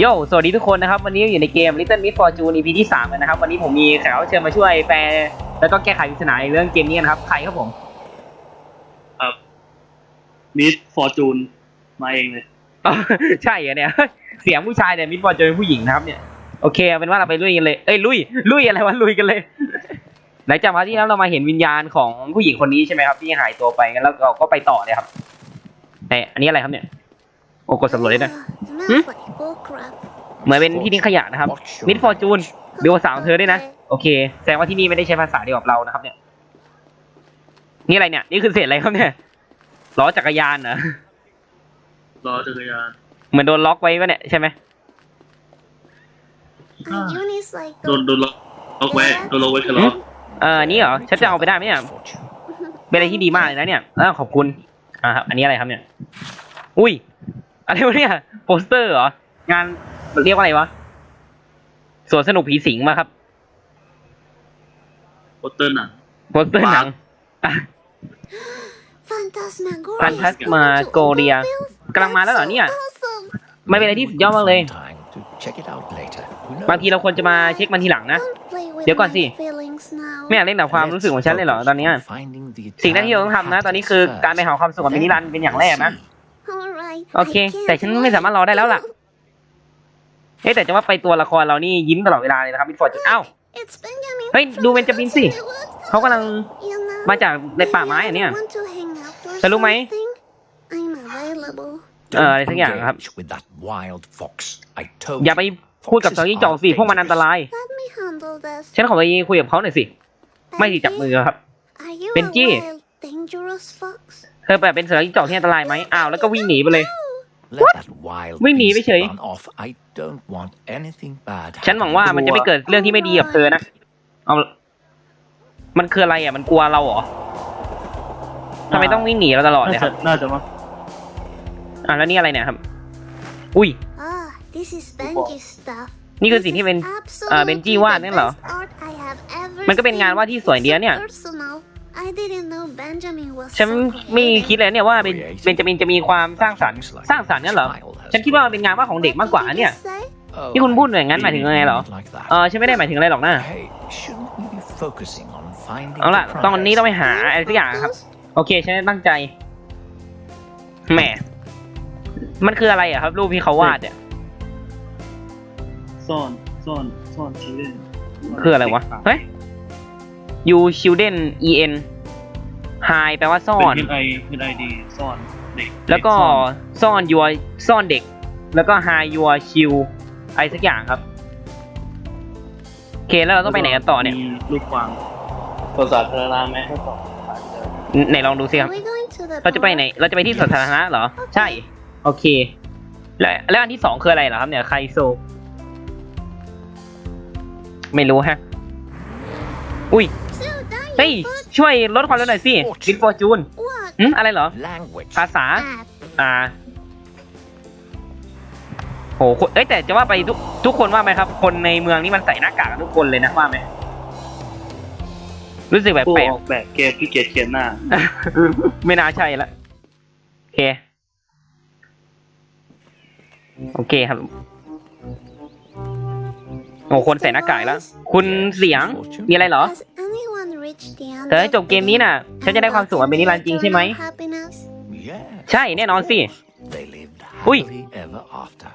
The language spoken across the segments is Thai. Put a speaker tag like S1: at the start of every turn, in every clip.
S1: โย สวัสดีทุกคนนะครับ วันนี้อยู่ในเกม Little Miss Fortune EP ที่ 3 กันนะครับ วันนี้ผมมีแขกรับเชิญมาช่วยแปลแล้วก็แก้ไขปริศนาในเรื่องเกมนี้นะครับ ใครครับผม
S2: ครับมิสฟอร์จูนมาเองเลย
S1: อ๋อใช่เหรอเนี่ย เสียงผู้ชายแต่มิดบอลเจอเป็นผู้หญิงนะครับเนี่ย โอเคเอาเป็นว่าเราไปลุยกันเลย เอ้ยลุย ลุยอะไรวะลุยกันเลย หลังจากมาที่แล้วเรามาเห็นวิญญาณของผู้หญิงคนนี้ใช่ไหมครับที่หายตัวไปงั้นแล้วเราก็ไปต่อเลยครับแต่อันนี้อะไรครับเนี่ย โอ้กดสำรวจเลยนะ
S3: Hmm?
S1: เหมือนเป็นที่ทิ้งขยะนะครับ มิดฟอร์จูนดูภาษาของเธอด้วยนะ โอเค แสดงว่าที่นี่ไม่ได้ใช้ภาษาเดียวกับเรานะครับ เนี่ย นี่อะไรเนี่ย นี่คือเศษอะไรครับเนี่ย ล้อจักรยานเหรอ
S2: รอจักรยาน
S1: เหมือนโดนล็อกไว้ปะเนี่ยใช่ไหม
S2: โดนโดนล็อกล็อกไว้โดนล็อกไว้ชะลอ
S1: เออนี่เหรอ ฉันจะเอาไปได้ไหมเนี่ย เป็นอะไรที่ดีมากเลยนะเนี่ยเออขอบคุณ อ่าครับ อันนี้อะไรครับเนี่ย อุ้ย อะไรวะเนี่ยโปสเตอร์เหรองานเรียกว่าอะไรวะสวนสนุกผีสิงมาครับ
S2: โปสเตอร์หนัง
S1: โปสเตอร์หนังอะ
S3: Phantasmagoria
S1: กำลังมาแล้วเหรอเนี่ยไม่เป็นอะไรที่สุดยอดมากเลย บางทีเราควรจะมาเช็คมันทีหลังนะ เดี๋ยวก่อนสิ ไม่อยากเล่นกับความรู้สึกของฉันเลยเหรอตอนเนี้ยสิ่งแรกที่เราต้องทำนะ ตอนนี้คือการไปหาความสุขกับมินิรันเป็นอย่างแรกนะ โอเค แต่ฉันไม่สามารถรอได้แล้วล่ะเอ๊ะแต่จะว่าไปตัวละครเรานี่ยิ้มตลอดเวลาเลยนะครับมิดฟอร์ดอ้าวเฮ้ยดูเบนจามินสิเขากำลังมาจากในป่าไม้อะเนี่ยแต่รู้ไหมเอออะไรสักอย่างครับ อย่าไปพูดกับจอยี่จองสิพวกมันอันตราย ฉันขอไปคุยกับเขาหน่อยสิ ไม่สิจับมือครับ
S3: เป็น
S1: Benji
S3: จี้
S1: เธอแบบเป็นเสือยี่จอกที่อันตรายไหมอ้าวแล้วก็วิ่งหนีไปเลย
S4: วิ่งหนีไปเฉย
S1: ฉันหวังว่ามันจะไม่เกิดเรื่องที่ไม่ดีกับเธอนะ เอา มันคืออะไรอะ มันกลัวเราเหรอทำไมต้องวิ่งหนีเราตลอดเลย
S2: น่า
S1: ค
S2: จะ
S1: รับ
S2: น่าจะมั้ง
S1: อะแล้วนี่อะไรเนี่ยครับ อุ้ยนี่คือสิ่งที่เป็น เอ่อเบนจี้วาดนั่นเหรอ มันก็เป็นงานวาดที่สวยดีนะเนี่ย ฉันไม่คิดเลยเนี่ยว่าเบนเบนจามินจะมีความสร้างสรรค์สร้างสรรค์นั่นเหรอ ฉันคิดว่ามันเป็นงานวาดของเด็กมากกว่าเนี่ย ที่คุณพูดอย่างนั้นหมายถึงยังไงเหรอ เออฉันไม่ได้หมายถึงอะไรหรอกนะ เอาล่ะ ตอนนี้ต้องไปหาอะไรสักอย่างครับ โอเค ฉันตั้งใจ แหม มันคืออะไรอะครับ รูปที่เขาวาดเนี่ย
S2: ซ่อนซ่อนซ่อนชีวิต
S1: คืออะไรวะ เฮ้ย you children en hide แปลว่าซ่อน
S2: เป็น H I H I D ซ่อนเด็ก
S1: แล้วก็
S2: เด็ซ่อน
S1: ซ่อน your ซ่อนเด็ก แล้วก็ hide your child อะไรสักอย่างครับโอเคแล้วเราต้องไปไหนกันต่อเนี่ย
S2: มีลูกกวางภาษาธารณะไหมให้ตอบ
S1: ไหนลองดูสิครับ เราจะไปไหน เราจะไปที่สวนสาธารณะเหรอ ใช่ โอเค แล้วแล้วอันที่สองคืออะไรเหรอครับเนี่ยไคโซ ไม่รู้ฮะ อุ้ย เฮ้ย ช่วยลดความเร็วหน่อยสิบินฟอร์จูนอืมอะไรเหรอภาษาอ่า โหคนเอ้ยแต่จะว่าไปทุกทุกคนว่าไหมครับ คนในเมืองนี้มันใส่หน้ากากกันทุกคนเลยนะว่าไหมรู้สึกแบบ
S2: ผู้
S1: แปลก
S2: ออกแบบเกมที่เกียจเขียนหน้า
S1: ไม่น่าใช่ละโอเค โอเคครับ โอ้คนใส่หน้ากากแล้ว คุณเสียง มีอะไรเหรอ เธอให้จบเกมนี้น่ะ ฉันจะได้ความสุขกับเบนิรันดร์จริงใช่ไหม ใช่แน่นอนสิ อุ้ย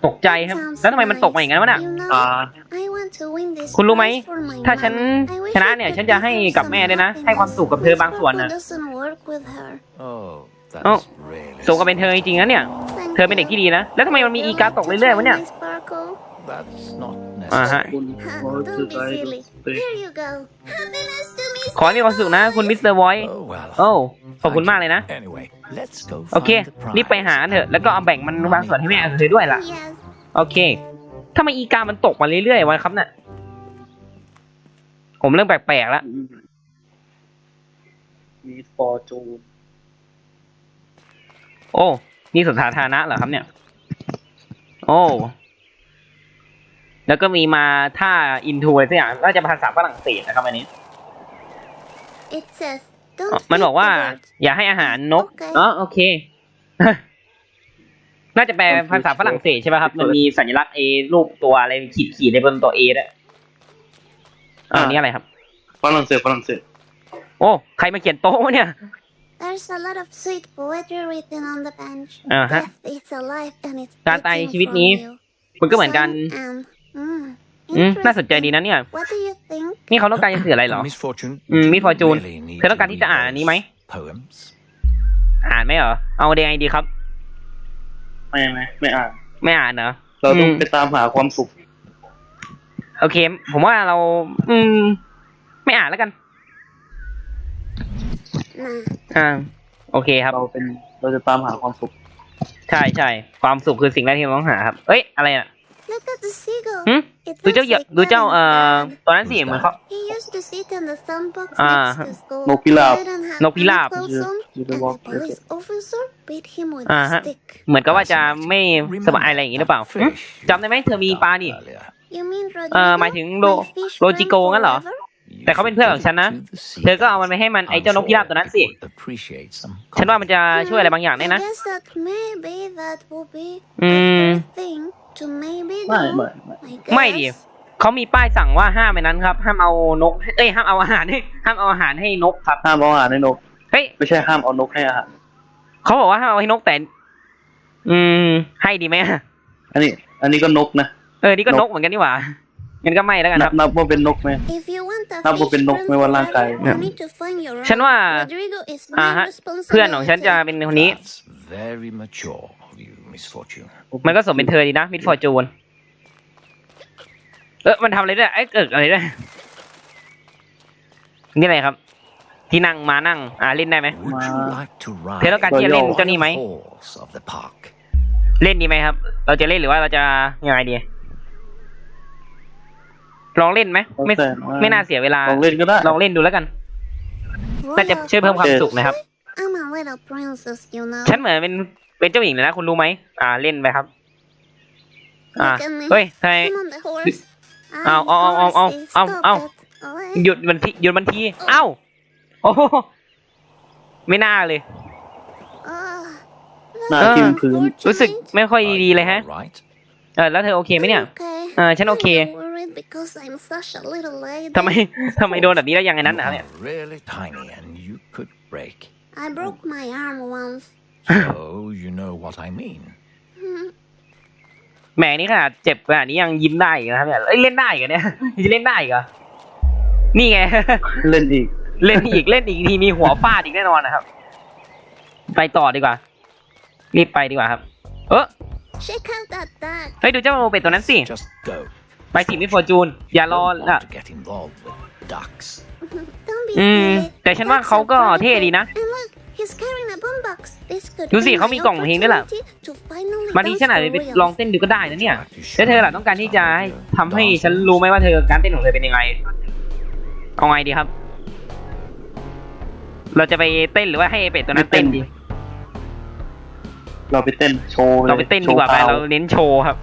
S1: ตกใจครับ แล้วทำไมมันตกมาอย่างนั้นวะน่ะ
S2: อ่า
S1: คุณรู้ไหม ถ้าฉันชนะเนี่ย ฉันจะให้กับแม่ด้วยนะ ให้ความสุขกับเธอบางส่วนน่ะ
S4: โอ้
S1: สมกับเป็นเธอจริงๆนะเนี่ย เธอเป็นเด็กที่ดีนะ แล้วทำไมมันมีอีการ์ดตกเรื่อยๆวะเนี่ย อ่าฮะ
S2: คุณโอ้สุดท้ายเด็ก
S1: ขอให้มีความสุขนะคุณมิสเตอร์ไวท์โอ้ ขอบคุณมากเลยนะโอเครีบไปหาเถอะ แล้วก็เอาแบ่งมันบางส่วนให้แม่เธอด้วยล่ะโอเคทำไมอีกามันตกมาเรื่อยๆวะครับเนี่ยผมเริ่มแปลกๆแล้ว
S2: มีฟอร์จูน
S1: โอ้ นี่สวนสาธารณะเหรอครับเนี่ย โอ้ แล้วก็มีมาท่าอินทูอะไรสักอย่างน่าจะภาษาฝรั่งเศสนะครับอันนี้อ๋อมันบอกว่า อย่าให้อาหารนก
S3: Okay.
S1: อ๋อโอเค น่าจะแปลภาษาฝรั่งเศสใช่ไหมครับ มันมีสัญลักษณ์เอรูปตัวอะไรขีดขีดในบนตัวเอด้วยอ่าอันนี้อะไรครับ
S2: ฝรั่งเศสฝรั่งเศส
S1: โอ้ ใครมาเขียนโต๊ะวะเนี่ย
S3: There's a lot of sweet poetry written on the bench.
S1: อ่าฮะ
S3: Death is alive and it's
S1: การตายใน
S3: waiting
S1: ชีวิต
S3: for
S1: นี้
S3: you.
S1: มันก็เหมือนกัน
S3: Sun and- mm,
S1: อืมน่าสนใจ
S3: interesting.
S1: ดีนะเนี่ย
S3: What do you think?
S1: นี่เขาต้องการจะสื่ออะไรเหรอ
S4: Miss Fortune,
S1: อืม
S4: do
S1: มิ
S4: you
S1: ฟอร์จูน
S4: really need
S1: เธอต้องการที่จะอ่านอันนี้ไหม
S4: Poems?
S1: อ่านไหมเหรอ เอาเดงไงดีครับ
S2: ไม่ไม่ไม่อ่าน
S1: ไม่อ่านเหรอ
S2: เราต้อง
S1: อืม
S2: ไปตามหาความสุข
S1: โอเค ผมว่าเรา อืม ไม่อ่านแล้วกัน
S3: Nah.
S1: อ่า โอเคครับ
S2: เราเป็น เราจะตามหาความสุข
S1: ใช่ใช่ ความสุขคือสิ่งแรกที่เราต้องหาครับ เอ้ย อะไรอะ
S3: Look at the seagull.
S1: หึ
S3: It
S1: ดูเจ้า
S3: looks
S1: เหยะ
S3: like
S1: ดูเจ้า
S3: Daddy's
S1: เอ่อ
S3: dad.
S1: ตอนนั้นสิเหมือนเขา
S3: He used to sit in the sandbox
S1: Ah,
S3: next to school.
S2: นกพิราบ
S3: He didn't have
S1: นกพิราบ
S3: any clothes on,
S2: You- you
S3: and
S2: walk
S3: the police officer beat him with
S1: อ่า
S3: a
S1: ฮะ
S3: stick.
S1: เหมือนกับว่าจะไม่สบายอะไรอย่างนี้หรือเปล่าหึจำได้ไหมเธอมีปลานี่
S4: Earlier.
S3: You mean
S1: เอ่อ
S3: Rodrigo?
S1: หมายถึงโร
S3: My fish
S1: โรจิโก
S3: friend
S1: งั้นเหรอ
S3: forever?
S1: แต่เขาเป็นเพื่อนของฉันนะ เธอก็เอามันไปให้มันไอ้เจ้านกพิราบตัวนั้นสิ ฉันว่ามันจะช่วยอะไรบางอย่างได้
S3: I
S1: นะ
S3: guess that maybe that will be
S1: Mm.
S3: the first thing to maybe
S2: ไม่
S3: do.
S2: ไม่ไม่
S3: I
S1: ไม่ดิ
S3: guess.
S1: เขามีป้ายสั่งว่าห้ามไปนั้นครับ ห้ามเอานก เอ้ยห้ามเอาอาหารให้ห้ามเอาอาหารให้นกครับ
S2: ห้ามเอาอาหารให้นก
S1: เฮ้ย
S2: ไม่ใช่ห้ามเอานกให้อาหาร
S1: เขาบอกว่าห้ามเอาให้นกแต่ อืม ให้ดีไหมอะ
S2: อันนี้ อันนี้ก็นกนะ
S1: เออนี่ก็น
S2: น
S1: ก
S2: ก
S1: เหมือนกันนี่หว่างั้นก็ไม่แล้วกัน
S2: นั
S1: ครับบ
S2: นับว่าเป็นนกไหม
S3: If you want a
S2: นับว่า
S3: fish
S2: เป็นนก
S3: friend
S2: ไม่ว่าร่างกาย
S3: forever, you need to find your
S1: ฉันว่า
S3: own. Rodrigo is
S1: อ่า
S3: my
S1: ฮะเพื่อนของฉันจะ
S3: responsibility.
S1: เป็นคนนี้
S4: That's very mature of you, Miss Fortune.
S1: มันก็สมเป็นเธอดีนะมิดฟอร์จูนเออมันทำอะไรด้วยไอ้ยเกิดอะไรด้วยนี่อะไรครับ ที่นั่งมานั่ง อ่าเล่นได้ไหม
S4: Would you
S2: Ma-
S4: like to ride
S1: เธอต้องการที่จะเล่น
S2: Royal
S1: เจ้านี่ไหม
S4: halls of the park?
S1: เล่นดีไหมครับ เราจะเล่นหรือว่าเราจะยังไงดีลองเล่นไหมไม่
S2: แล้วแต่ว่า
S1: ไม่น่าเสียเวลา
S2: ลองเล่นก็ได้
S1: ลองเล่นดูแล้วกันน่าจะ
S3: Royal
S1: ช่วยเพิ่มความ
S2: โอเค
S1: สุขนะครับ
S3: I'm a little princess, you know.
S1: ฉันเหมือนเป็น เป็นเจ้าหญิงเลยนะคุณรู้ไหมอ่าเล่นไปครับ อ่า
S3: Look at me.
S1: เฮ้ยทำไม
S3: I'm on the horse.
S1: เอา
S3: I'm
S1: เอาเอาเอาเอา
S3: horsey.
S1: เอา
S3: Stop
S1: เอา
S3: it. Oh,
S1: หยุดมันทีหยุดมันที เอ้า โอ้โหไม่น่าเลย
S3: ah.
S2: หน้า
S1: เออ
S2: ทิ่มพื้น
S1: รู้สึกไม่ค่อย
S4: Are
S1: ดี
S4: you
S1: เลยฮะ
S4: all right?
S1: เออแล้วเธอโอเคไหมเนี่ย
S3: Okay.
S1: เออฉันโอเค
S3: I'm worried because I'm such a little lady.
S1: ทำไมทำไมโดนแบบนี้แล้วยังไงนั้น
S4: You
S1: นะเนี่ย
S4: are really tiny and you could break.
S3: I broke my arm once.
S4: So you know what I mean.
S1: แหมนี่ขนาดเจ็บขนาดนี้ยังยิ้มได้อีกนะครับเนี่ยเอ้ยเล่นได้อีกเหรอเนี่ยจะเล่นได้อีกเหรอนี่ไง
S2: เล่นอีก
S1: เล่นอีกเล่นอีกทีมีหัวฟาดอีกแน่นอนนะครับ ไปต่อดีกว่า รีบไปดีกว่าครับ เออ
S3: Check out that duck.
S1: เฮ้ยดูเจ้าเป็ดตัวนั้นสิ
S4: Just go.
S1: ไปสิมิฟอร์จูน อย่ารอ
S4: Don't
S1: อะ
S4: want to get involved with ducks.
S3: Don't be
S1: อืม
S3: silly.
S1: แต่ฉันว่า
S3: Ducks
S1: เขาก็
S3: are
S1: เท่ดีนะ
S3: And look, he's carrying a boombox. This could
S1: ดูสิ
S3: be
S1: เขา
S3: my
S1: มีกล่องเพลงด้วยล่ะ
S3: opportunity to finally
S1: บางที
S3: dance
S1: ฉันอาจ
S3: for
S1: จะไป
S3: real.
S1: ลองเต้นดูก็ได้นะเนี่ยแล้วเธอล่ะต้องการที่จะให้ทำให้ฉันรู้ไหมว่าเธอการเต้นของเธอเป็นยังไง เอาไงดีครับ เราจะไปเต้นหรือว่าให้ไอ้เป็ดตัวนั้นเต้นดี
S2: เราไปเต้นโชว์เลย
S1: เราไปเต้นดีกว่าไป
S2: โช
S1: เรา
S2: ว์
S1: เน้นโชว์ครับ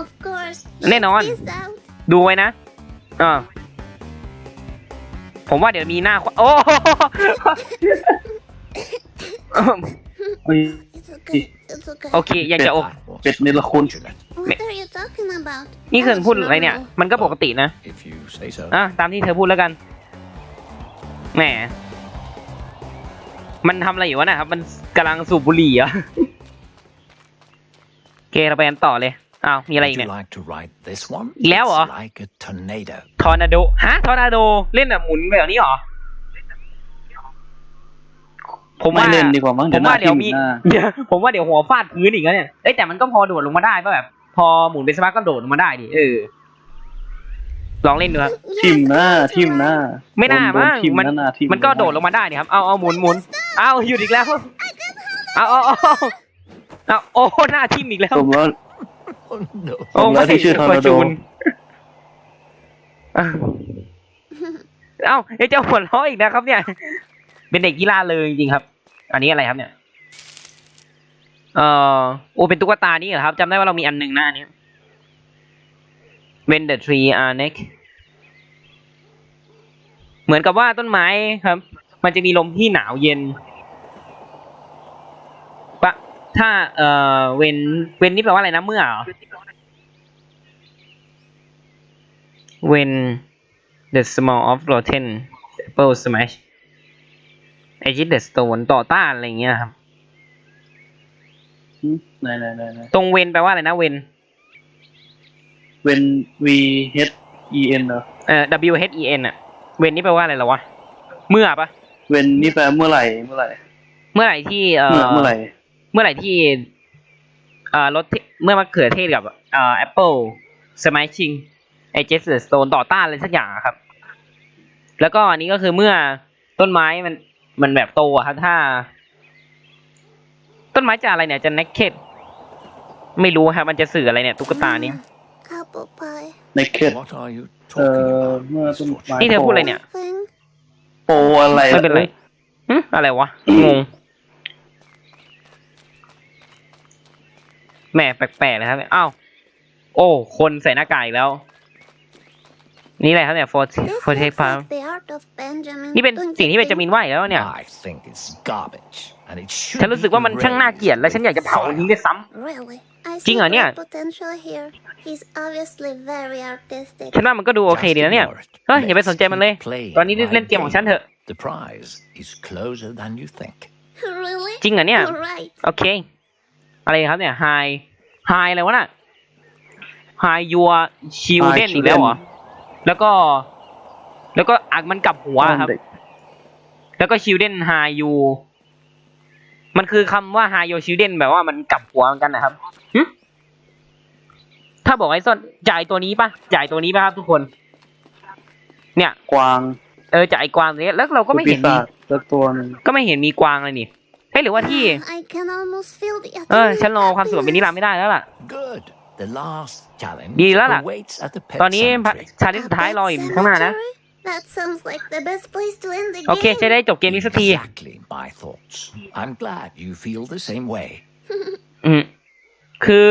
S3: Of course.
S1: แน่นอน
S3: Check this out.
S1: ดูไว้นะอ่า ผมว่าเดี๋ยวมีหน้าควโอ้
S2: เฮ้ย
S3: It's okay. It's okay.
S1: โอเค อยากจะโอ
S4: That was
S2: Bit nila kun.
S4: fortunate.
S3: What are you talking about?
S1: นี่คือ
S3: That's
S1: พูดอะไรเนี่ย
S3: normal.
S1: มันก็ปกตินะ
S4: If you say so.
S1: อะตามที่เธอพูดแล้วกัน แหม มันทำอะไรอยู่วะเนะครับ มันกำลังสูบบุหรี่เหรอโอเคเราไปกันต่อเลย อ้าวมีอะไรอี
S4: Would
S1: ก
S4: you
S1: เนี่ย
S4: like to ride this one?
S1: อีกแล้วเหรอ
S4: It's like a tornado.
S1: ทอร์นาโดฮะทอร์นาโดเล่นแบบหมุนแบบนี้เหรอผม
S2: ไม่
S1: ว่า
S2: เล่นดีกว่ามั้ง
S1: ผ
S2: เดี๋ย
S1: ม
S2: วห
S1: ว่า
S2: น้า
S1: เดี๋ยว
S2: ทิ่ม
S1: มี
S2: หน้า
S1: เดี๋ยวผมว่าเดี๋ยวหัวฟาดพื้นอีกแล้วเนี่ยเอ้ยแต่มันก็พอโดดลงมาได้ป่ะแบบ พอหมุนไปสักพักก็โดดลงมาได้ดิเออลองเล่นดูครับ
S3: Yes,
S2: ทิ่มหน้า
S3: I want to
S2: ทิ่มหน้า
S3: ride.
S1: ไม่น่า
S2: โด
S1: มั้ง
S2: ทิ่ม
S1: มัน
S2: หน้าทิ่
S1: มันก็โดดลงมาได้นี่ครับ เอาเอาหมุนหมุนเอาหยุดอีกแล้วเอาเอาเอาเอาโอ้หน้าทิ่มอีกแล้ว
S2: ผมว่า
S4: Oh no.
S1: โอ้
S2: ผมว่าที่ชื่อ
S1: ไม่
S2: Tornado
S1: จูนอะเอ้าไอ้เจ้าหัวล้ออีกนะครับ เนี่ย เป็นเด็กกีฬาเลยจริงๆครับ อันนี้อะไรครับเนี่ย เอ่อโอ้เป็นตุ๊กตานี่เหรอครับจำได้ว่าเรามีอันหนึ่งนะอันนี้ When the tree are neck เหมือนกับว่าต้นไม้ครับ มันจะมีลมที่หนาวเย็นปะ ถ้าเอ่อเวนเวนนี่แปลว่าอะไรนะเมื่อเหรอ when the small of rotten apple smash edge the stone ต่อต้านอะไรอย่างเงี้ยครับ
S2: หึไหนไหนไหนไหน
S1: ตรงเวนแปลว่าอะไรนะเวน
S2: when V H E N เหรอ
S1: เอ่อ W H E N อะเวนนี่แปลว่าอะไรเหรอวะ เมื่อปะ
S2: when นี่แปลเมื่อไหร่ เมื่อไหร่
S1: เมื่อไหร่ที่เอ่
S2: เมื่อ
S1: อ
S2: เมื่อไหร่
S1: เมื่อไหร่ที่เอ่อรถที่เมื่อมะเขือเทศกับเอ่อแอปเปิลสมัยชิงไอเจสสโตนต่อต้านอะไรสักอย่างอะครับ แล้วก็อันนี้ก็คือเมื่อต้นไม้มันมันแบบโตอะครับถ้า ต้นไม้จะอะไรเนี่ยจะเน็กเ d ไม่รู้ครับมันจะสื่ออะไรเนี่ย ตุ๊กตานี้
S3: Apple pie.
S2: ในเขต
S4: What are you
S2: เอ่
S4: talking
S2: อ
S4: about?
S2: เมื่อ
S4: Miss
S2: ต้น
S4: Fortune?
S2: ไม้
S1: นี่เธอพูดอะไรเนี่ย
S3: Thing.
S2: โปรอะไร
S1: ไม่เป็นไรหึอะไรวะงง แหม่แปลกๆเลยครับอ้าวโอ้ คนใส่หน้ากากอีกแล้ว นี่อะไรครับเนี่ย for
S3: This
S1: for
S3: looks
S1: take part
S3: like the art of Benjamin.
S1: นี่เป็น
S3: don't
S1: สิ่ง
S3: you
S1: ที่เบนจา
S3: think?
S1: มินว่าอีกแล้วเนี่ย
S4: I think it's garbage, and it should
S1: ฉันรู้สึกว่ามัน
S4: be
S1: ช่างน่าเกลียดและฉันอยากจะเผาทิ้งด้วยซ้
S3: Really? I
S1: จริ
S3: see
S1: งเหรอเนี่ย
S3: great potential here. He's obviously very artistic. ำ
S1: ฉันว่ามันก็ดูโอเคดีนะเนี่ย
S4: Just ignore it.
S1: เฮ้ยอย่าไปสนใจมันเลย
S4: Let's play
S1: ตอนนี้
S4: my
S1: เล่นเกมของฉันเถอะ
S4: game. The prize is closer than you think.
S3: Really?
S1: จริงเหรอเนี่ย
S3: Right.
S1: โอเค อะไรครับเนี่ย high high อะไรวะน่ะ high your children อีกแล้วเหรอ แล้วก็ แล้วก็อักมันกลับหัวครับ
S2: เด็ก
S1: แล้วก็ children high you มันคือคำว่า high your children แบบว่ามันกลับหัวเหมือนกันนะครับหึถ้าบอกไอ้ส้นจ่ายตัวนี้ปะจ่ายตัวนี้ปะครับทุกคน เนี่ย
S2: กวาง
S1: เออจ่ายกวางตัวนี้แล้วเราก็ไม่
S2: ปี
S1: เห็นมี
S2: ศาจสักตัวหนึ่ง
S1: ก็ไม่เห็นมีกวางเลยนี่ เฮ้ยหรือว่าที่
S3: I can almost feel the
S1: เออฉันรอความสุขกับมินิลาไม่ได้แล้วล่ะ
S4: Good. The last challenge
S1: ดีแล้วล่ะ
S4: awaits at the pet
S1: ตอนนี้
S4: cemetery.
S1: ชาเลนจ์สุดท้ายรออยู่ข้างหน้านะ
S3: That sounds like the best place to end the
S1: โอเค
S3: game.
S1: จะได้จบเกมนี้สักที
S4: Exactly my thoughts. I'm glad you feel the same way.
S1: อืมคือ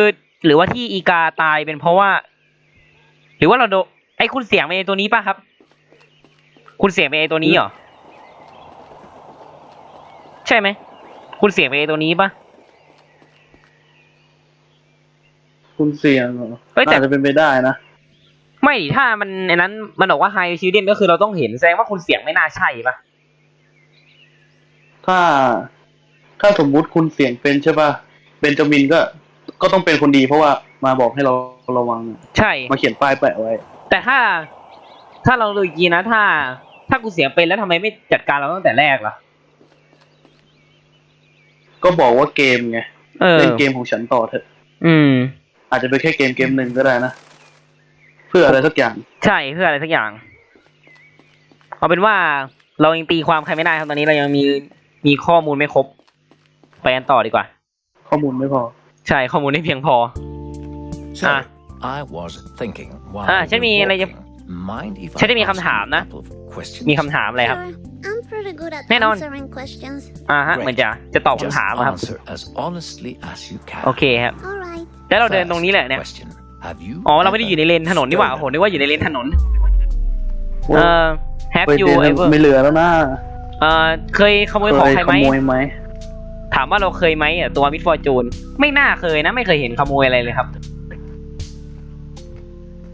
S1: หรือว่าที่อีกาตายเป็นเพราะว่า หรือว่าเราโดนไอ้คุณเสียงไปไอ้ตัวนี้ป่ะครับ คุณเสียงไปไอ้ตัวนี้เหรอ ใช่ไหม คุณเสียงไปไอ้ตัวนี้ป่ะ
S2: คุณเสียงเหรอ
S1: เอ้ยแต่
S2: น่าจะเป็นไปได้นะ
S1: ไม่ดิถ้ามันไอ้นั้นมันบอกว่าไฮชิลเดนก็คือเราต้องเห็นแสดงว่าคุณเสียงไม่น่าใช่ป่ะ
S2: ถ้า ถ้าสมมุติคุณเสียงเป็นใช่ป่ะเบนจามินก็ ก็ต้องเป็นคนดีเพราะว่ามาบอกให้เราระวัง
S1: ใช่
S2: มาเขียนป้ายแปะไว้
S1: แต่ถ้า ถ้าเราดูอีกทีนะถ้า ถ้ากูเสียงเป็นแล้วทำไมไม่จัดการเราตั้งแต่แรกล่ะ
S2: ก็บอกว่าเกมไง
S1: เออ
S2: เล่นเกมของฉันต่อเถอะ
S1: อืม
S2: อาจจะเป็นแค่เกมเกมหนึ่งก็ได้นะ เพื่ออะไรสักอย่าง
S1: ใช่เพื่ออะไรสักอย่าง เอาเป็นว่าเรายังตีความใครไม่ได้ครับตอนนี้เรายังมีมีข้อมูลไม่ครบ ไปกันต่อดีกว่า
S2: ข้อมูลไม่พอ
S1: ใช่ข้อมูลไม่เพียงพอ
S4: So,
S1: Ah.
S4: I was thinking while
S1: อ่า
S4: you
S1: ฉันมีอะไรจะ
S4: walking, mind if
S1: ฉัน
S4: I
S1: ได้มี
S4: ask
S1: คำถาม
S4: you a
S1: นะ
S4: couple of questions?
S1: มีคำถามอะไรครับ
S3: Sure. I'm pretty good at
S1: แน่นอน
S3: answering questions.
S1: อ่าฮะ เหมือนจะ จะตอบ
S4: Just
S1: คำถามอะครับ
S4: answer as honestly as you can.
S1: โอเคครับ
S3: All right.
S1: แล้วเราเดินตรงนี้แหละเนี่ย
S4: Question. Have you
S1: อ๋อ เราไม่ได้อยู่ในเลนถนนนี่หว่าโอ้โหนึกว่าอยู่ในเลนถนน เอ่อ have
S2: ไป
S1: you
S2: เดน
S1: ever
S2: ไม่เหลือแล้วนะ
S1: เอ่อ เคยขโมยของใคร
S2: ข
S1: ไหม
S2: โมยไหม
S1: ถามว่าเราเคยไหมอะตัวมิดฟอร์จูนไม่น่าเคยนะ ไม่เคยเห็นขโมยอะไรเลยครับ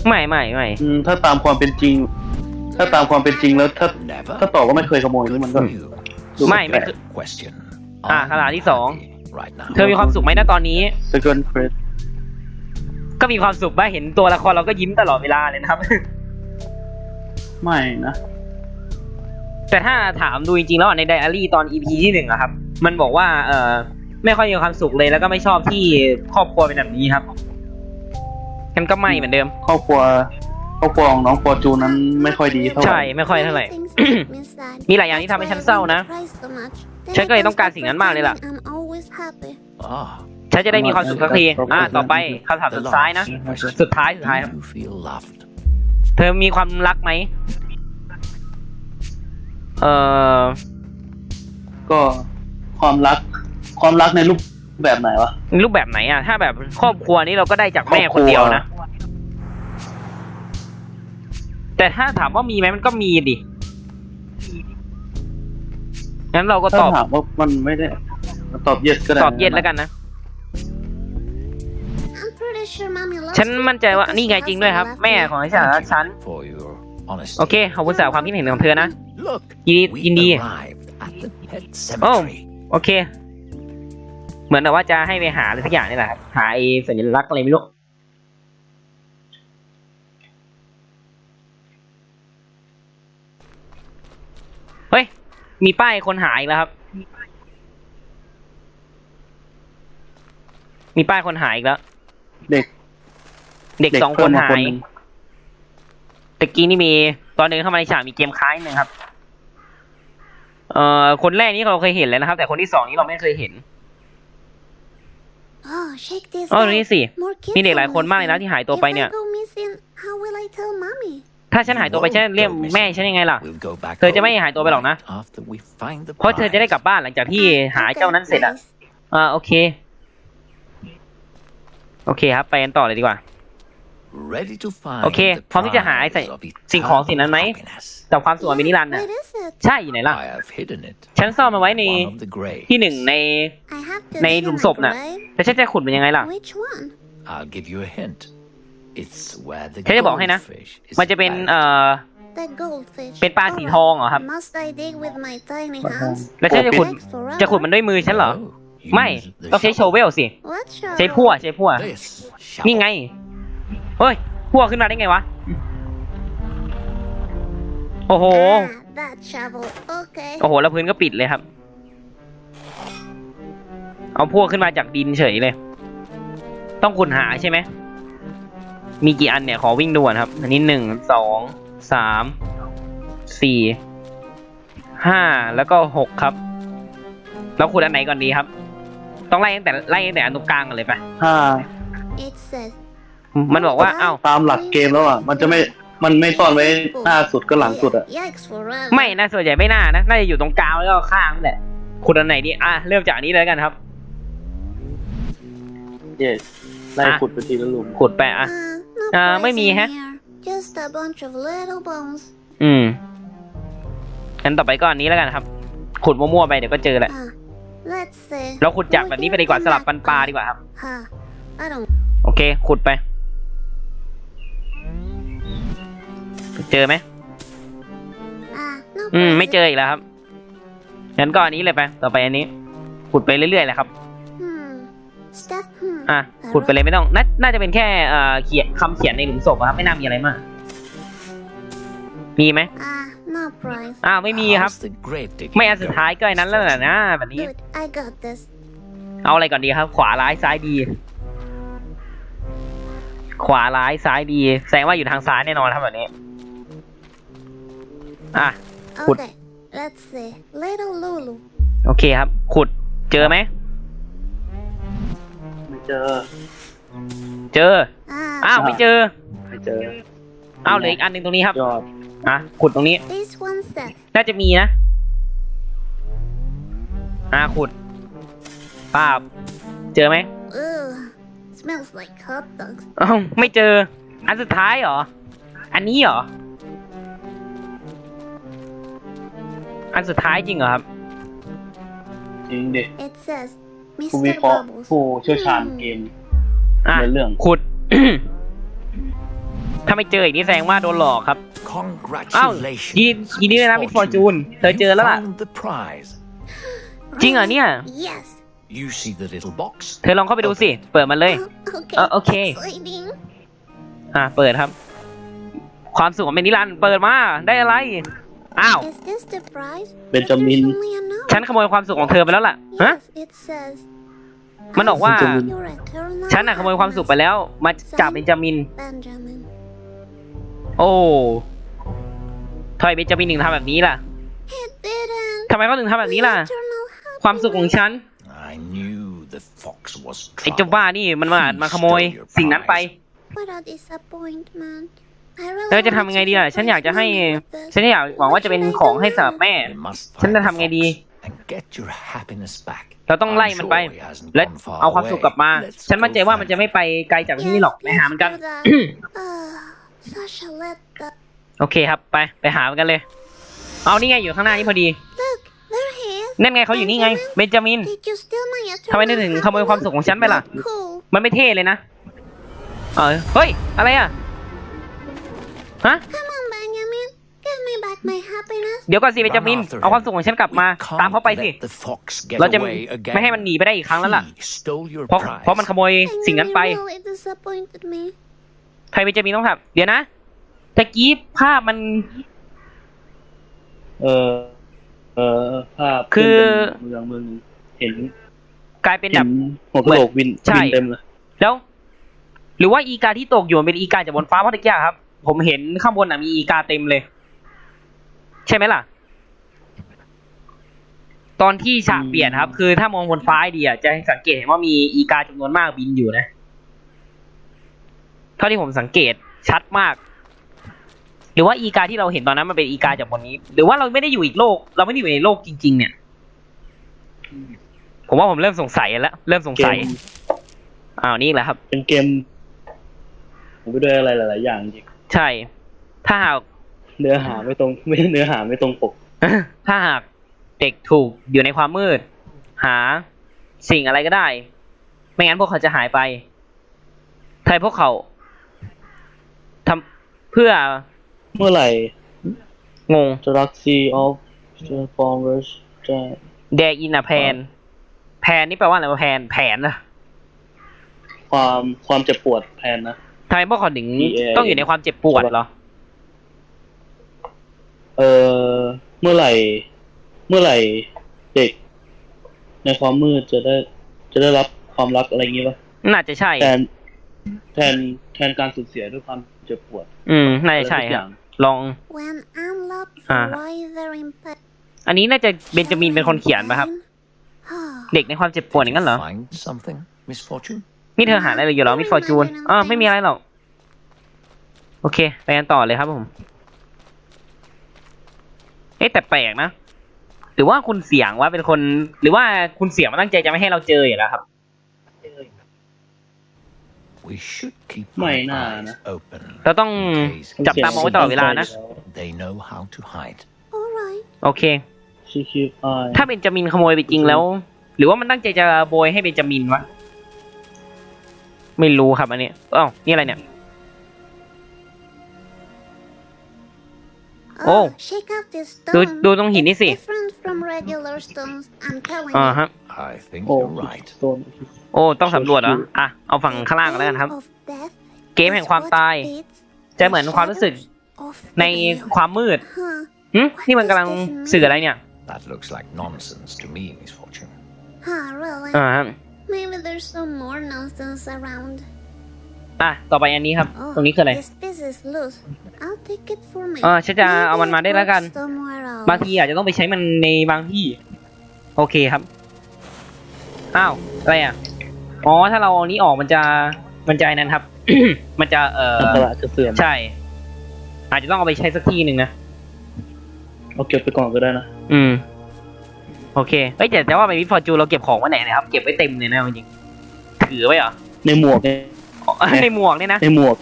S1: ไม่ไม่ไม่
S2: อืมถ้าตามความเป็นจริง ถ้าตามความเป็นจริงแล้วถ้า
S4: Never.
S2: ถ้าตอบว่าไม่เคยขโมยนี่มันก็
S4: You.
S2: ดู
S1: ไม่
S2: แปล
S1: ไม่
S2: ก
S1: เคย
S4: Question.
S1: อะ
S4: Are
S1: ขนาด
S4: you
S1: ที่สอง
S4: happy right now?
S1: เธอมีความสุขไหมนะตอนนี้
S2: ๆ second grade
S1: ก็มีความสุขบ้างเห็นตัวละครเราก็ยิ้มตลอดเวลาเลยนะครับ
S2: ไม่นะ
S1: แต่ถ้าถามดูจริงๆแล้วอะในไดอารี่ตอน EP ที่หนึ่งอะครับ มันบอกว่า เออไม่ค่อยมีความสุขเลยแล้วก็ไม่ชอบที่ครอบครัวเป็นแบบนี้ครับกันก็ไม่เหมือนเดิม
S2: ครอบครัว ครอบครัวของน้องฟอร์จูนนั้นไม่ค่อยดีเท่าไห
S1: ใช่
S2: ร่
S1: ไม่ค่อยเท่าไหร่
S3: Things make me sad.
S1: มีหลายอย่างที่ทำให้ฉันเศร้านะ
S3: That's why I want to try so much. Then
S1: ฉันก็เลย
S3: I can
S1: ต้องการ
S3: stop
S1: สิ่งนั้นมากเลยล่ะ
S3: pretending I'm always happy.
S4: Ah,
S1: ฉันจะได้มีความสุขสักที อะต่อไปคำถาม
S4: the
S1: สุดท้ายนะ
S4: last question.
S1: สุดท้ายสุดท้ายครับ
S4: Do you feel loved?
S1: เธอมีความรักไหม เอ่อ
S2: ก็ความรัก ความรักในรูปแบบไหนวะ
S1: รูปแบบไหนอะ ถ้าแบบครอบครัวนี้เราก็ได้จากแม่คนเดียวนะ แต่ถ้าถามว่ามีไหมมันก็มีดิงั้นเราก็
S2: ถ้า
S1: ตอบ
S2: ถามว่ามันไม่ได้ตอบ yes ก็ได้
S1: ตอบเย็นแล้วกันนะ
S3: pretty sure mommy loves
S1: ฉัน
S3: me
S1: มั่นใจว่า
S3: because
S1: นี่
S3: she
S1: ไงจริงด้วยครับ
S3: hasn't left
S1: แม่
S3: me.
S1: ของฉันรักฉัน
S4: For your honesty.
S1: โอเคขอบคุณสำหรับความคิดเห็นของเธอนะ
S4: Look,
S1: ยินดี
S4: we
S1: ยินดี
S4: arrived at the pet cemetery.
S1: โอเค เหมือนแบบว่าจะให้ไปหาอะไรสักอย่างนี่แหละครับหาไอ้สัญลักษณ์อะไรไม่รู้ เฮ้ย มีป้ายคนหายอีกแล้วครับ มีป้ายคนหายอีกแล้ว
S2: เด็ก
S1: เด็กสองคน
S2: เพิ่มม
S1: หาย
S2: นึ่ง
S1: ตะกี้นี่มีตอนเดินเข้ามาในฉากมีเกมคล้ายหนึ่งครับ เอ่อ คนแรกนี่เราเคยเห็นแล้วนะครับ แต่คนที่สองนี่เราไม่เคยเห็น
S3: Oh, shake this
S1: อ๋อ
S3: out.
S1: ดูนี่สิ
S3: More kids
S1: มีเด็กหลาย
S3: are
S1: คนมากเลยนะ
S3: missing.
S1: ที่หายตัวไปเนี่ย
S3: If I go missing, how will I tell mommy?
S1: ถ้าฉันหายตัวไปฉันเรียกแม่ฉันยังไงล่ะ
S4: We'll go back
S1: เธอจะไม่
S4: home
S1: หายตัวไปหรอกนะ
S4: right after we find the
S1: เพราะเธอจะได้กลับ
S4: prize.
S1: บ้านหลังจากที่หาเจ้านั้นเสร็จอะ
S3: Nice.
S1: อ่าโอเค โอเคครับ ไปกันต่อเลยดีกว่า
S4: Ready to find
S1: โอเค
S4: the
S1: พร้อมที่จะหาไอ้
S4: prize of
S1: สิ่งของสิ่งนั้นไหม
S4: eternal happiness.
S1: กับความสุขอันเป็นนิรันดร์น่ะ
S3: What is it?
S1: ใช่อยู่ไหนล่ะ
S4: I have hidden it.
S1: ฉันซ่อนมาไว้ใน
S4: One of the graves.
S1: ที่หนึ่งใน
S3: I have to
S1: ใน
S3: dig
S1: หลุม
S3: in
S1: ศ
S3: a
S1: พน่ะ
S3: grave.
S1: แล้วฉันจะขุดมันยังไงล่ะ ฉันจะบอกให้นะ
S4: goldfish is
S1: มันจะเป็น
S4: buried.
S1: เอ่อ
S3: The goldfish.
S1: เป็นปลาสี
S3: Alright.
S1: ทองเหรอครับ
S3: Must I dig with my tiny
S2: ปลาทอง
S3: hands?
S1: แล้วฉันจะขุด
S3: Takes forever.
S1: จะขุดมันด้วยมือฉันเหรอ
S4: No, use
S1: ไม่
S4: the
S1: ต้องใช้โช
S4: shovel.
S1: เวลสิ
S3: What
S1: ใช้
S3: shovel?
S1: พั่วใช้พั่ว
S4: This
S1: นี่
S4: shovel.
S1: ไง เฮ้ยพั่วขึ้นมาได้ไงวะ โอ้โห
S3: Ah, that shovel. Okay.
S1: โอ้โห แล้วพื้นก็ปิดเลยครับ เอาพวกขึ้นมาจากดินเฉยเลย ต้องขุดหาใช่ไหม มีกี่อันเนี่ยขอวิ่งดูก่อนครับ อันนี้หนึ่งสองสามสี่ห้าแล้วก็หกครับแล้วขุดอันไหนก่อนดีครับ ต้องไล่ตั้งแต่ไล่ตั้งแต่อันตรงกลางกันเลยปะ
S2: ห้า
S3: It says
S1: มันบอกว่าเอ้า
S2: ตามหลักเกมแล้วอะ มันจะไม่ มันไม่ซ่อนไว้หน้าสุดก็หลังสุดอะ
S3: Yikes forever.
S1: ไม่นะส่วนใหญ่ไม่น่านะน่าจะอยู่ตรงกลางแล้วก็ข้างนั่นแหละขุดอันไหนดีอะเริ่มจากอันนี้เลยกันครับ
S2: เย้ไล่
S1: อะ
S2: ขุดไปทีละหลุม
S1: ขุดไปอะ
S3: Uh, no
S1: Ah,
S3: prize
S1: ไม่มี
S3: in
S1: แฮะ
S3: here. Just a bunch of little bones.
S1: อืมงั้นต่อไปก็อันนี้แล้วกันครับ ขุดมั่วๆไปเดี๋ยวก็เจอแหละ
S3: Ah, let's see.
S1: เราขุดจากแบบนี้ไปดีกว่าสลับปันปลาดีกว่าครับ
S3: Huh. I don't.
S1: โอเค ขุดไป เจอไหม
S3: Ah, no
S1: อืม
S3: prize.
S1: ไม่เจออีกแล้วครับ งั้นก็อันนี้เลยไป ต่อไปอันนี้ ขุดไปเรื่อยๆแหละครับ
S3: Hmm. Step. Hmm.
S1: อะขุดไปเลยไม่ต้องน่าน่าจะเป็นแค่เอ่อเขียนคำเขียนในหลุมศพอะครับไม่น่ามีอะไรมาก มีไหม
S3: Ah, no prize.
S1: อ้าวไม่มีครับ
S4: How's the grave digging
S1: ไม่อันสุด
S4: going?
S1: ท้ายก็ไอ้นั้นแล้วแหละนะแบบนี้
S3: Good. I got this.
S1: เอาอะไรก่อนดีครับ ขวาร้ายซ้ายดี ขวาร้ายซ้ายดีแสดงว่าอยู่ทางซ้ายแน่นอนครับแบบนี้ อะขุด
S3: Okay. Let's see. Little Lulu.
S1: โอเคครับ ขุดเจอไหม
S2: ไม่ เจอ
S1: เจอ
S3: Ah.
S1: อ้าวไม่เจอ
S2: ไม่เจอ
S1: อ้าวเหลืออีกอันหนึ่งตรงนี้ครับ
S2: ยอด
S1: อะขุดตรงนี้
S3: This one says.
S1: น่าจะมีนะ อะขุดป้าบเจอไหม
S3: Ugh. Smells like hot dogs.
S1: อ้าวไม่เจอ อันสุดท้ายเหรอ อันนี้เหรอ อันสุดท้ายจริงเหรอครับ
S2: จริงดิ
S3: It says.
S2: ผู้วิ
S3: Mr.
S2: เคราะห์
S3: Bubbles.
S2: ผู้เชี่ยวชาญ
S3: Hmm.
S2: เกม
S1: อะ
S2: ในเรื่อง
S1: ขุด ถ้าไม่เจออีกนี่แสดงว่าโดนหลอกครับ อ้าว
S4: Congratulations.
S1: ยินยินดีด้วยนะพี่ฟอร์จูนเธอเจอแล้วล่ะ
S4: Found the prize.
S1: จริงเหรอเนี่ย
S3: Yes.
S4: You see the little box?
S1: เธอลองเข้าไปดูสิ เปิดมันเลย
S3: Oh, okay.
S1: เออโอเค
S3: Exciting.
S1: อะ เปิดครับ ความสุขของเป็นนิรันดร์เปิดมา ได้อะไร อ้าว
S3: Is this the prize?
S2: เบนจามิน
S3: There's only a note.
S1: ฉันขโมยความสุขของเธอไปแล้วล่ะ ฮะ
S3: Yes, it says.
S1: มันบอกว่า
S3: Your eternal
S1: ฉันน่ะขโมยความสุขไปแล้ว มาจากเบนจามิน
S3: Benjamin.
S1: โอ้ทำไมเบนจามินถึงทำแบบนี้ล่ะ
S3: It didn't.
S1: ทำไมเขาถึงทำแบบนี้ล่ะ
S3: Eternal
S1: ความสุขของฉัน
S4: I knew the fox was
S1: ไอ้เจ้า
S4: trouble.
S1: บ้านี่มันมามาขโมยสิ่งนั้นไป
S3: What a disappointment. I really
S1: แล้วจะทำยังไงดีล่ะ ฉันอยากจะให้ ฉันอยากหวังว่าจะเป็นของให้สำหรับแม่
S4: We must
S1: ฉัน
S4: find
S1: จะ
S4: the
S1: ทำไงดี
S4: fox and get your happiness back.
S1: เราต้องไล่มันไป
S4: I'm sure he hasn't
S1: และ
S4: gone far
S1: เอาความสุขกลับมา
S4: away. Let's
S1: ฉันมั่นใจ
S4: go
S1: ว่ามันจะ
S4: find
S1: ไม่ไปไกลจากที่นี่หรอก ไปหามันกัน
S3: Yes, please do that. Ah, Sasha, let the...
S1: โอเคครับ ไป ไปหามันกันเลย เอานี่ไงอยู่ข้างหน้านี่พอดี
S3: Look, there he is.
S1: นั่นไงเขาอยู่นี่ไง เบนจามิน
S3: Did you steal my eternal
S1: ทำไมนึกถึงขโมยความสุขของฉันไปล่ะ
S3: Cool.
S1: มันไม่เท่เลยนะ เออเฮ้ย อะไรอะ ฮะ
S3: Come on, Benjamin. Give me back my happiness.
S1: เดี๋ยวก่อนสิเบนจามิน
S4: Run after
S1: เอาความ
S4: him.
S1: สุขของฉันกลับมา
S4: We
S1: ตามเขาไป
S4: can't
S1: สิ
S4: let the fox get
S1: เราจะ
S4: away again.
S1: ไม่ให้มันหนีไปได้อีกครั้งแล้วล่ะ
S4: He stole your
S1: เพราะ
S4: prize.
S1: เพราะมันขโมยสิ่งนั้นไป
S3: Benjamin really disappointed me.
S1: ใครเบนจามินต้องทำเดี๋ยวนะตะกี้ภาพมัน
S2: เออเออภาพ
S1: คือ
S2: เมืองเมืองหนึงเห็น
S1: กลายเป็นแบ
S2: เห็
S1: บ
S2: นหัวกระโหลกวิน
S1: ใช่
S2: วินเต็มเลย
S1: แล้ว หรือว่าอีกาที่ตกอยู่มันเป็นอีกาจากบนฟ้าเพราะตะกี้อะครับ ผมเห็นข้างบนอะมีอีกาเต็มเลย ใช่ไหมล่ะ ตอนที่ฉากเปลี่ยนครับ คือถ้ามองบนฟ้าให้ดีอะจะสังเกตเห็นว่ามีอีกาจำนวนมากบินอยู่นะเท่าที่ผมสังเกตชัดมาก หรือว่าอีกาที่เราเห็นตอนนั้นมันเป็นอีกาจากบนนี้ หรือว่าเราไม่ได้อยู่อีกโลก เราไม่ได้อยู่ในโลกจริง ๆ เนี่ย ผมว่าผมเริ่มสงสัยแล้วเริ่มสง
S2: เก
S1: สัย
S2: ม
S1: อ้าวนี่แหละครับ
S2: เป็นเกมผมไปด้วยอะไรหลาย ๆ อย่างจริง
S1: ใช่ ถ้าหาก
S2: เนื้อหาไม่ตรงไม่เนื้อหาไม่ตรงปก
S1: ถ้าหากเด็กถูกอยู่ในความมืด หาสิ่งอะไรก็ได้ ไม่งั้นพวกเขาจะหายไปถ้าพวกเขาทำเพื่อ
S2: เมื่อไหร่
S1: งง
S2: จะรักซีออฟจะฟอร์เวอร์จะ
S1: แดอินอะแพน แพนนี่แปลว่าอะไรวะแพน แผนนะ
S2: ความความเจ็บปวดแทนนะ
S1: ทำไมพวกเขาถึง
S2: PAN
S1: ต้องอยู่ในความเจ็บปวดเหรอ
S2: เออเมื่อไหร่ เมื่อไหร่เด็ก ในความมืดจะได้ จะได้รับความรักอะไรอย่างงี้ปะ
S1: น่าจะใช่
S2: แทนแทนแทนการสูญเสียด้วยความเจ็บปวด
S1: อืมน่าจะใช่
S2: อะไรสัก
S1: ค
S2: อ
S1: รั
S2: ย่า
S1: บ
S2: ง
S1: ลอง
S3: When I'm loved
S1: Ah.
S3: for either impact.
S1: อันนี้น่าจะเบนจามินเป็นคนเขียนป่ะครับ เด็กในความเจ็บปวดอย่างนั้นเหรอ
S4: Find something, Miss Fortune?
S1: นี่เธอหาอะไรอยู่เหรอมิสฟอร์จูนอ๋อไม่มีอะไรหรอก โอเค ไปกันต่อเลยครับผม เอ๊ะแต่แปลกนะ หรือว่าคุณเสียงว่าเป็นคน หรือว่าคุณเสียงมาตั้งใจจะไม่ให้เราเจออยู่แล้วครับ
S4: We should keep
S2: ไม่
S4: our
S2: น่า
S4: eyes
S2: นะ
S4: open
S1: เราต้อง
S4: in case
S1: จับตามองไว้ตลอดเวลานะ
S4: they know how to hide.
S3: Alright.
S1: โอเค
S2: ชีคิวไอ
S1: ถ้าเบนจามินขโมยไปจริงแล้ว หรือว่ามันตั้งใจจะโบยให้เบนจามินวะ ไม่รู้ครับอันนี้อ้าวนี่อะไรเนี่ย
S3: Oh,
S1: Oh.
S3: check out this
S1: ดู
S3: stone.
S1: ดูตรงหินนี่
S3: It's
S1: สิ
S3: different from regular stones. I'm telling
S1: อ่า
S3: you.
S1: ฮะ
S4: I think
S2: โอ้
S4: you're right.
S2: โซน
S1: โอ้ ต้องสำรวจเหรอ อะ เอาฝั่งข้างล่างก่อนแล้วกันครับ
S3: Of death
S1: เกมแห่งความตาย
S3: is what beats
S1: จะเหมือนความรู้สึก
S3: of
S1: ใน
S3: the veil.
S1: ความมืด
S3: Huh.
S1: หึนี่มันกำลังสื่ออะไรเนี่ย
S4: That looks like nonsense to me, Miss Fortune.
S3: Huh, really?
S1: อ่าฮะ
S3: Maybe there's some more nonsense around.
S1: อะ ต่อไปอันนี้ครับ
S3: Oh,
S1: ตรงนี้คืออะไร
S3: This piece is loose. I'll take it for me.
S1: เออฉันจะเอามันมาได้แล้วกัน
S3: Maybe it works somewhere else.
S1: บางทีอาจจะต้องไปใช้มันในบางที่ โอเคครับ อ้าว อะไรอะ อ๋อ ถ้าเราเอานี้ออกมันจะ มันจะไอ้นั้นครับ มันจะ เออ
S2: อัคระจะเสื่อม
S1: ใช่ อาจจะต้องเอาไปใช้สักที่หนึ่งนะ
S2: เอาเก็บไปก่อนก็ได้นะ
S1: อืม โอเคเฮ้ยแต่แต่ว่าไปวิฟอร์จูเราเก็บของไว้ไหนนะครับ เก็บไว้เต็มเลยนะจริงๆถือไว้เหรอ
S2: ในหมวกเนี่ย
S1: อ๋อในหมวกเนี่ยนะ
S2: ในหมวก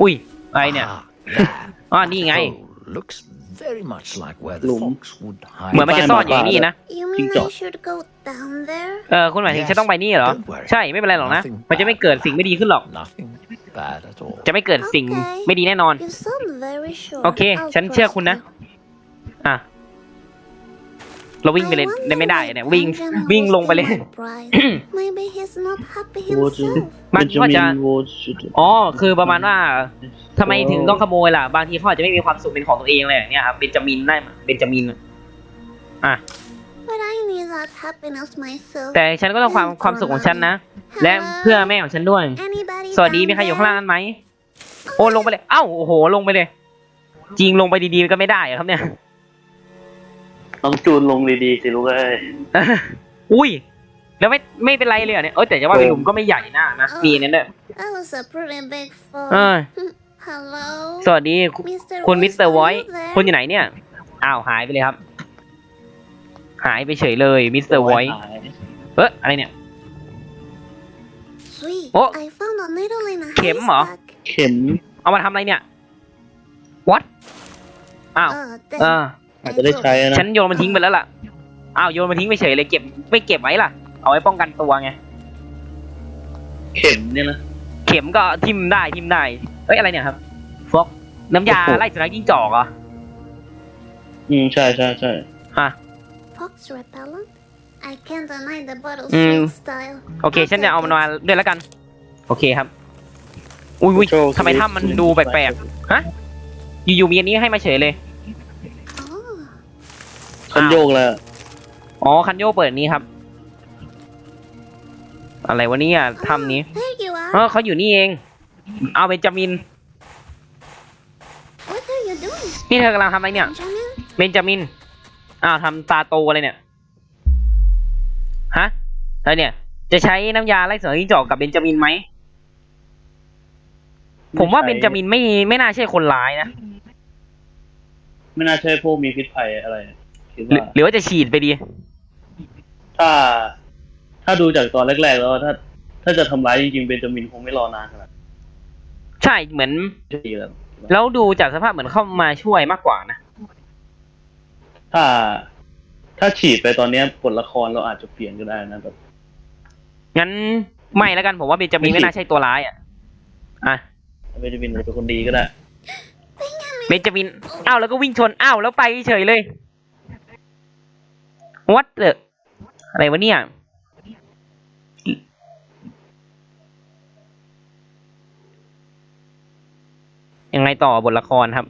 S1: อุ้ยอะไรเนี่ย
S4: Ah, yeah.
S1: อ๋อนี่ไง
S4: Hole looks very much like where the
S2: Lùm.
S4: fox would
S1: เหมือน
S4: hide.
S1: มันจะซ่อนอยู่ในนี่นะ
S3: You
S2: Chính
S3: mean
S2: chọn.
S3: I should go down there?
S1: เออคุณหมายถึงฉันต้องไปนี่เหรอ
S4: Don't worry.
S1: ใช่ไม่เป็นไรหรอกนะ
S4: Nothing
S1: มันจะไม่เกิดสิ่งไม่ดีขึ้นหรอก
S4: Nothing bad at all.
S1: จะไม่เกิดสิ่ง
S3: โอเค
S1: ไม่ดีแน่นอน
S3: You sound very sure.
S1: โอเค
S3: I'll
S1: ฉันเชื่อ
S3: trust
S1: คุณนะ
S3: you.
S1: อะ เราวิ่งไปเลย
S3: I wonder
S1: ได้ไม่ได้เนี่ยวิ่ง
S3: why Benjamin
S1: วิ่งลงไปเลย
S3: was my bride. Maybe he's not happy
S2: โวจู
S3: himself.
S1: มันก็จะ
S2: โวจู
S1: อ๋อ คือประมาณว่าทำไมถึงต้องขโมยล่ะ บางทีเขาอาจจะไม่มีความสุขเป็นของตัวเองเลยอย่างเนี่ยครับเบนจามินได้มาเบนจามินอะ
S3: But I need that happiness myself.
S1: แต่ฉันก็ต้องความความสุขของฉันนะ และเพื่อแม่ของฉันด้วย
S3: Anybody
S1: สวัสดี
S3: down
S1: มีใครอยู่ข้างล่าง
S3: there?
S1: นั้นไหม โอ้ลงไปเลย เอ้า โอ้โห ลงไปเลย จริงลงไปดีๆ ก็ไม่ได้เหรอครับเนี่ย
S2: ต้องจูนลงดีๆสิลูกเอ้ย
S1: อุ้ย แล้วไม่ไม่เป็นไรเลยเหรอเนี่ยเออแต่จะว่าไปหลุมก็ไม่ใหญ่นะนะมีนั่นด้วย
S3: That was a pretty big fall.
S1: เออ
S3: Hello?
S1: สวัสดีคุณ
S3: Mr.
S1: คุณมิส
S3: Voice,
S1: เตอร์
S3: are
S1: ไว
S3: you
S1: ท์
S3: there?
S1: คุณอยู่ไหนเนี่ยอ้าวหายไปเลยครับ หายไปเฉยเลยมิสเตอร์ไวท์
S2: หาย
S1: เอ๊ะอะไรเนี่ย
S3: Sweet.
S1: Oh.
S3: I found a needle in a
S1: เข็มเหรอ
S3: haystack.
S2: เข็ม
S1: เอามาทำอะไรเนี่ย what อ้าว
S3: Uh,
S1: เอ
S3: then
S1: อ
S2: อาจจะได้ใช้นะ
S1: ฉันโยนมันทิ้งไปแล้วล่ะ อ้าวโยนมันทิ้งไปเฉยเลยเก็บไม่เก็บไว้ล่ะ เอาไว้ป้องกันตัวไง
S2: เข็มเนี่ยนะ
S1: เข็ข็มก็ทิมได้ทิมได้ เอ้ยอะไรเนี่ยครับฟอกน้ำยา
S2: โอ้โห
S1: ไล่สุนัขจิ้งจอกเหรอ
S2: อืมใช่ใช่ใช่
S1: ฮะ
S3: Fox repellent? I can't deny the bottle's
S1: Mm.
S3: sweet style.
S1: โอเค ฉันจะเอามันมาด้วยแล้วกัน โอเคครับ อุ้ยอุ้ยทำไมถ้ามันดูแปลกๆ ฮะ อยู่ๆมีอันนี้ให้มาเฉยเลย
S3: Oh,
S2: ฉันโยกแล้ว
S1: อ๋อคันโยกเปิดนี้ครับ อะไรวะเนี่ยถ้ำนี้
S3: there you
S1: เอ
S3: are.
S1: อเขาอยู่นี่เอง เอาเบนจามิน
S3: What are you doing,
S1: นี่เธอกำลังทำอะไรเนี่ย
S3: Benjamin?
S1: เบนจามิน อ้าวทำตาโตอะไรเนี่ย ฮะ อะไรเนี่ย จะใช้น้ำยาไล่เสือจิ้งจอกกับเบนจามินไหม ผมว่าเบนจามินไม่ไม่น่าใช่คนร้ายนะ
S2: ไม่น่าใช่พวกมีพิษภัยอะไร คิด
S1: หรือ
S2: ว่า
S1: หรือว่าจะฉีดไปดี
S2: ถ้า ถ้าดูจากตอนแรกๆ แล้วถ้า ถ้าจะทำร้ายจริงๆเบนจามินคงไม่รอนานขนาดนั้น
S1: ใช่เหมือน
S2: ดีแล้ว
S1: แล้วดูจากสภาพเหมือนเข้ามาช่วยมากกว่านะ
S2: ถ้า ถ้าฉีดไปตอนเนี้ยบทละครเราอาจจะเปลี่ยนก็ได้นะแบบ
S1: งั้นไม่แล้วกันผมว่าเบนจามิน
S2: ไม่
S1: ไม่
S2: ฉีด
S1: น่าใช่ตัวร้ายอะอะ
S2: เบนจามินอาจจะเป็นคนดีก็ได้
S1: เบนจามินอ้าวแล้วก็วิ่งชนอ้าวแล้วไปเฉยเลย วัดเดอะอะไรวะเนี่ยยังไงต่อบทละครครับ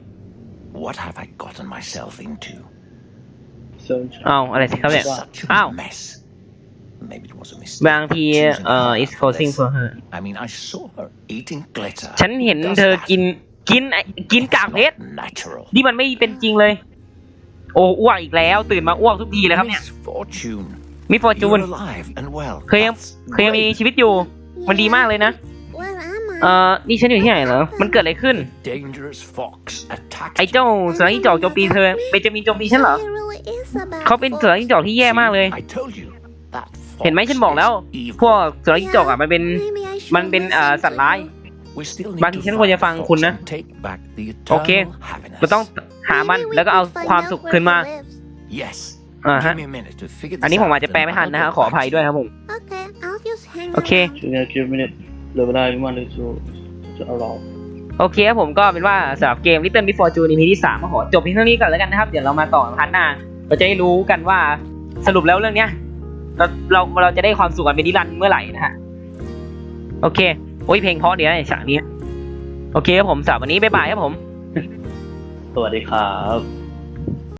S4: What have I gotten myself into?
S1: อ้าวอะไรสิครับเนี่ย
S4: Such a
S1: Ow.
S4: mess. Maybe it was a mistake.
S1: บางที
S4: choosing
S1: เอ่อ
S4: her
S1: is causing
S4: this.
S1: for her
S4: I mean, I saw her eating glitter.
S1: ฉันเห็น
S4: Does
S1: เธอ
S4: that?
S1: กินกินไอ้กิน
S4: It's
S1: กากเพชร
S4: not natural.
S1: นี่มันไม่เป็นจริงเลย โอ้อ้วกอีกแล้วตื่นมาอ้วกทุกทีเลยครับเนี่ย
S4: Misfortune.
S1: มิฟอร์จูน
S4: You're alive and well.
S1: เคยยัง
S4: That's
S1: เคยยังมี
S4: great.
S1: ชีวิตอยู่ มันดีมากเลยนะ
S3: Where am
S1: เอ่
S3: I?
S1: อนี่ฉันอยู่ที่ไหนเหรอ มันเกิดอะไรขึ้น
S4: Dangerous fox attacked
S1: ไอ้เจ้าเสือจิ้งจอกโจมตีเธอเบนจามินโจมตีฉันเหรอ
S3: It really is about
S1: เขาเป็นเสือจิ้งจอกที่แย่มากเลย
S4: I told you. That
S1: เห็นไหม
S4: fox
S1: ฉันบอกแล้ว
S4: is evil.
S1: พวกเสือจิ้งจอกอะมันเป็น
S3: Maybe I should
S1: มันเป็นเอ่อ
S3: listen
S1: สัตว์
S3: to
S1: ร้าย
S3: you.
S4: We still
S1: บาง
S4: need
S1: ที
S4: to
S1: ฉันควร
S4: find
S1: จะฟัง
S4: the
S1: คุณ
S4: fox
S1: นะ
S4: and take back the
S1: โอเค
S4: eternal happiness.
S1: ก็ต้อง หามัน
S3: Maybe we
S1: แล้วก็เอา
S3: could find
S1: ความ
S3: out
S1: สุข
S3: where
S1: คืน
S3: he
S1: มา
S3: lives.
S4: Yes.
S1: อ่าฮะ
S4: Give me a minute to figure
S1: อัน
S4: this
S1: นี้ผมอาจ
S4: out
S1: จะแปล
S4: and
S1: ไม่ทัน
S4: I'll
S1: นะฮะ
S4: get
S1: ขออ
S4: back
S1: ภัย
S4: to
S1: ด้วย
S4: you.
S1: ครับผม
S3: Okay, I'll just hang
S1: โอเค
S3: around.
S2: ช่วยงานคิวมินิทเหลือเวลาประมาณหนึ่งชั่วโมงจะเอาเรา
S1: โอเคครับผมก็เป็นว่าสำหรับเกม Little Big Fortune EP ที่3ก็ขอจบเพียงเท่านี้ก่อนแล้วกันนะครับ เดี๋ยวเรามาต่อพันหน้า เราจะได้รู้กันว่าสรุปแล้วเรื่องเนี้ยเราเราเราจะได้ความสุขกันเป็นนิรันดร์เมื่อไหร่นะฮะ โอเค โอ้ยเพลงเพราะเดี๋ยวนะฉากนี้ โอเคครับผมสำหรับวันนี้บ๊ายบายครับผม
S2: สวัสดีครับ